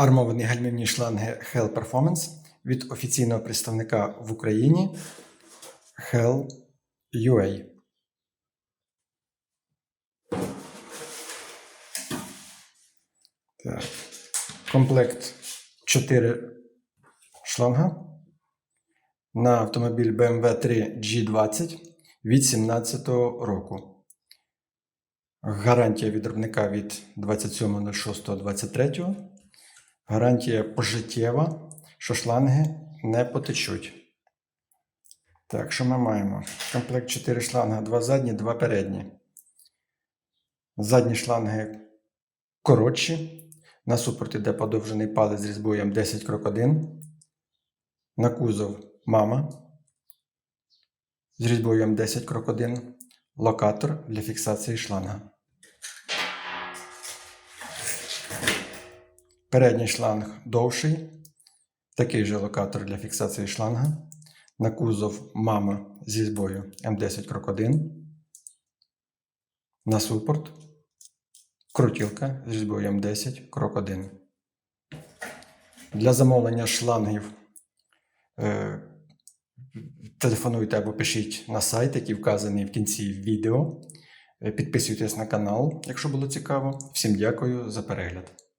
Армовані гальмівні шланги Hell Performance від офіційного представника в Україні Hell UA. Так. Комплект 4 шланга на автомобіль BMW 3 G20 від 2017 року. Гарантія відробника від 27.06.23. Гарантія пожиттєва, що шланги не потечуть. Так, що ми маємо? Комплект 4 шланги, 2 задні, 2 передні. Задні шланги коротші. На супорт іде подовжений палець з різьбою М10 крок 1. На кузов мама з різьбою М10 крок 1. Локатор для фіксації шланга. Передній шланг довший. Такий же локатор для фіксації шланга. На кузов мама з різьбою М10 крок 1. На супорт. Крутілка з різьбою М10 крок 1. Для замовлення шлангів е, телефонуйте або пишіть на сайт, який вказаний в кінці відео. Е, Підписуйтесь на канал, якщо було цікаво. Всім дякую за перегляд.